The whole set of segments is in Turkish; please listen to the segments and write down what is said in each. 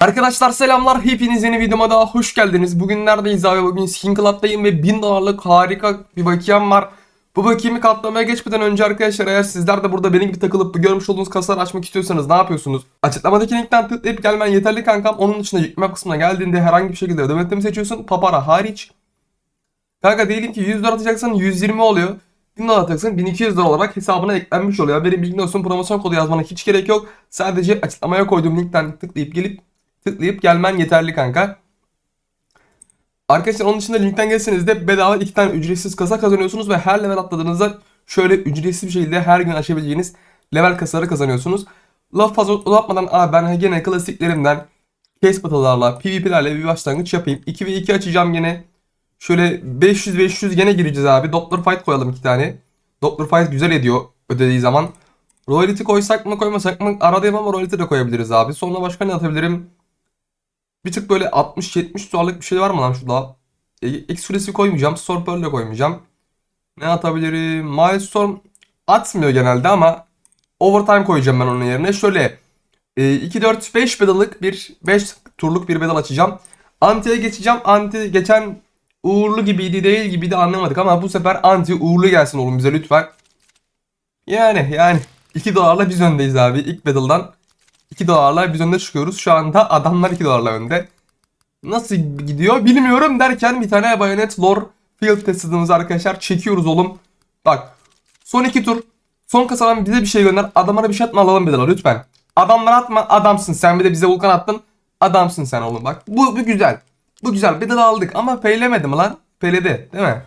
Arkadaşlar selamlar. Hepiniz yeni videoma daha hoş geldiniz. Bugün neredeyiz abi? Bugün Skin Club'dayım ve 1000 dolarlık harika bir bakiyem var. Bu bakiyemi katlamaya geçmeden önce arkadaşlar eğer sizler de burada benim gibi takılıp görmüş olduğunuz kasaları açmak istiyorsanız ne yapıyorsunuz? Açıklamadaki linkten tıklayıp gelmen yeterli kankam. Onun dışında yükleme kısmına geldiğinde herhangi bir şekilde ödeme yöntemi seçiyorsun. Papara hariç. Kanka diyelim ki 100 dolar atacaksan 120 oluyor. 1000 dolar atacaksan 1200 dolar olarak hesabına eklenmiş oluyor. Benim bilgin olsun promosyon kodu yazmana hiç gerek yok. Sadece açıklamaya koyduğum linkten tıklayıp gelip tıklayıp gelmen yeterli kanka. Arkadaşlar onun dışında linkten gelseniz de bedava iki tane ücretsiz kasa kazanıyorsunuz ve her level atladığınızda şöyle ücretsiz bir şekilde her gün açabileceğiniz level kasaları kazanıyorsunuz. Laf fazla uzatmadan abi ben gene klasiklerimden case battle'larla, PvP'lerle bir başlangıç yapayım. 2 ve 2 açacağım gene. Şöyle 500-500 gene gireceğiz abi. Doctor Fight koyalım iki tane. Doctor Fight güzel ediyor ödediği zaman. Royalty koysak mı koymasak mı aradayım ama royalty de koyabiliriz abi. Sonra başka ne atabilirim? Bir tık böyle 60-70 dolarlık bir şey var mı lan şurada? E, X süresi koymayacağım. Storm Pearl de koymayacağım. Ne atabilirim? Milestorm atmıyor genelde ama Overtime koyacağım ben onun yerine. Şöyle e, 2 4 5 pedallık bir 5 turluk bir pedal açacağım. Anti'ye geçeceğim. Anti geçen uğurlu gibiydi değil gibiydi anlamadık ama bu sefer anti uğurlu gelsin oğlum bize lütfen. Yani yani 2 dolarla biz öndeyiz abi ilk battle'dan. 2 dolarla biz önde çıkıyoruz. Şu anda adamlar 2 dolarla önde. Nasıl gidiyor bilmiyorum derken bir tane Bayonet Lore Field testimizi arkadaşlar çekiyoruz oğlum. Bak son 2 tur son kasadan bize bir şey gönder. Adamlara bir şey atma alalım bedava lütfen. Adamlara atma adamsın sen bir de bize Vulkan attın. Adamsın sen oğlum bak. Bu, bu güzel. Bu güzel. Bedava aldık ama peylemedi mi lan? Peyledi değil mi?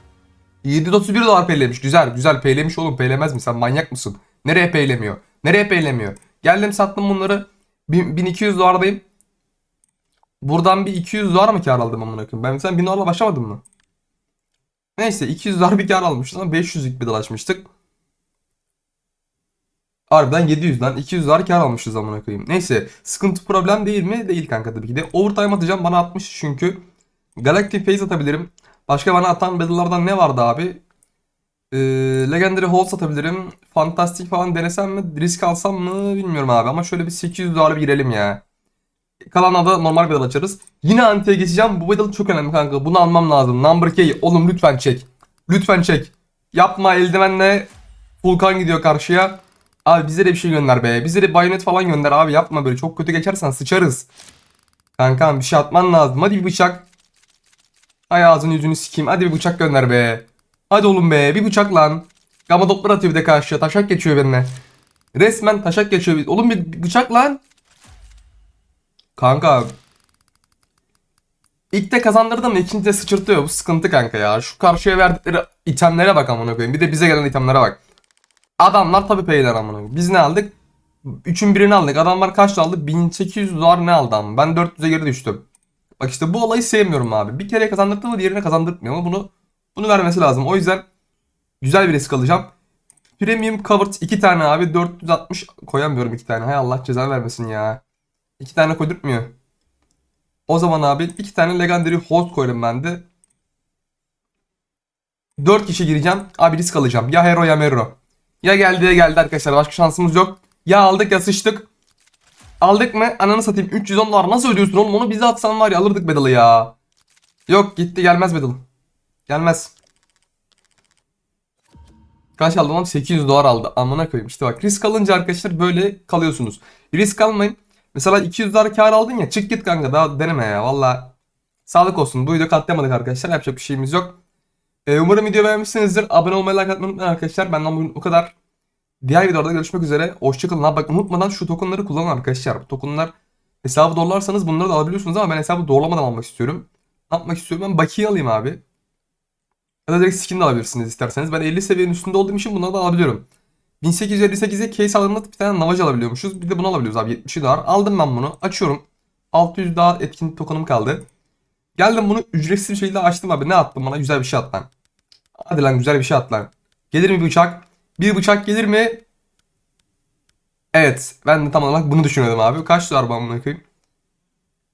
731 dolar peylemiş. Güzel güzel peylemiş oğlum. Peylemez mi? Sen manyak mısın? Nereye peylemiyor? Nereye peylemiyor? Geldim sattım bunları. Bin- 1200 dolardayım. Buradan bir 200 dolar mı kar aldım amına koyayım? Ben sen 1000 dolarla başlamadım mı? Neyse 200 dolar bir kar almıştım ama 500'lük bir dolaşmıştık. Harbiden 700 lan 200 dolar kar almışız amına koyayım. Neyse sıkıntı problem değil mi? Değil kanka tabii ki de. Overtime atacağım bana 60 çünkü. Galactic Phase atabilirim. Başka bana atan battle'lardan ne vardı abi? Ee, Legendary Halls atabilirim. Fantastik falan denesem mi? Risk alsam mı? Bilmiyorum abi ama şöyle bir 800 dolar bir girelim ya. Kalanla da normal battle açarız. Yine antiye geçeceğim. Bu battle çok önemli kanka. Bunu almam lazım. Number K. Oğlum lütfen çek. Lütfen çek. Yapma eldivenle Vulkan gidiyor karşıya. Abi bize de bir şey gönder be. Bize de bayonet falan gönder abi. Yapma böyle. Çok kötü geçersen sıçarız. Kankam bir şey atman lazım. Hadi bir bıçak. Ay ağzını yüzünü sikeyim. Hadi bir bıçak gönder be. Hadi oğlum be. Bir bıçak lan. Gamma Doppler atıyor de karşıya. Taşak geçiyor benimle. Resmen taşak geçiyor. Oğlum bir bıçak lan. Kanka. İlk de kazandırdı ama ikinci de sıçırtıyor. Bu sıkıntı kanka ya. Şu karşıya verdikleri itemlere bak amına koyayım. Bir de bize gelen itemlere bak. Adamlar tabii peyler amına koyayım. Biz ne aldık? Üçün birini aldık. Adamlar kaç aldı? 1800 dolar ne aldı ama. Ben 400'e geri düştüm. Bak işte bu olayı sevmiyorum abi. Bir kere kazandırdı mı diğerine kazandırmıyor ama bunu bunu vermesi lazım. O yüzden güzel bir risk alacağım. Premium covered 2 tane abi 460 koyamıyorum 2 tane. Hay Allah ceza vermesin ya. 2 tane koydurtmuyor. O zaman abi 2 tane legendary host koyarım ben de. 4 kişi gireceğim. Abi risk alacağım. Ya hero ya mero. Ya geldi ya geldi arkadaşlar. Başka şansımız yok. Ya aldık ya sıçtık. Aldık mı? Ananı satayım. 310 dolar nasıl ödüyorsun oğlum? Onu bize atsan var ya alırdık bedalı ya. Yok gitti gelmez bedal. Gelmez. Kaç aldı lan? 800 dolar aldı. Amına koyayım. İşte bak risk alınca arkadaşlar böyle kalıyorsunuz. Risk almayın. Mesela 200 dolar kar aldın ya çık git kanka daha deneme ya valla. Sağlık olsun. Bu videoyu katlayamadık arkadaşlar. Yapacak bir şeyimiz yok. Ee, umarım video beğenmişsinizdir. Abone olmayı like atmayı unutmayın arkadaşlar. Benden bugün o kadar. Diğer videolarda görüşmek üzere. Hoşçakalın. Bak unutmadan şu tokenları kullanın arkadaşlar. Bu tokenlar hesabı doğrularsanız bunları da alabiliyorsunuz ama ben hesabı doğrulamadan almak istiyorum. Ne yapmak istiyorum? Ben bakiye alayım abi. Ya da direkt skin de alabilirsiniz isterseniz. Ben 50 seviyenin üstünde olduğum için bunları da alabiliyorum. 1858'e case alımında bir tane navaj alabiliyormuşuz. Bir de bunu alabiliyoruz abi 70 dolar. Aldım ben bunu. Açıyorum. 600 daha etkin tokenım kaldı. Geldim bunu ücretsiz bir şekilde açtım abi. Ne attım bana? Güzel bir şey at lan. Hadi lan güzel bir şey at lan. Gelir mi bir bıçak? Bir bıçak gelir mi? Evet. Ben de tam olarak bunu düşünüyordum abi. Kaç dolar ben bunu koyayım?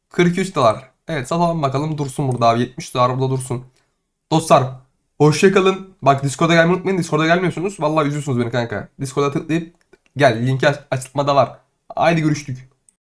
43 dolar. Evet satalım bakalım dursun burada abi. 70 dolar burada dursun. Dostlar hoşçakalın. Bak Discord'a gelmeyi unutmayın. Discord'a gelmiyorsunuz. Vallahi üzüyorsunuz beni kanka. Discord'a tıklayıp gel. Linki aç- açıklamada var. Haydi görüştük.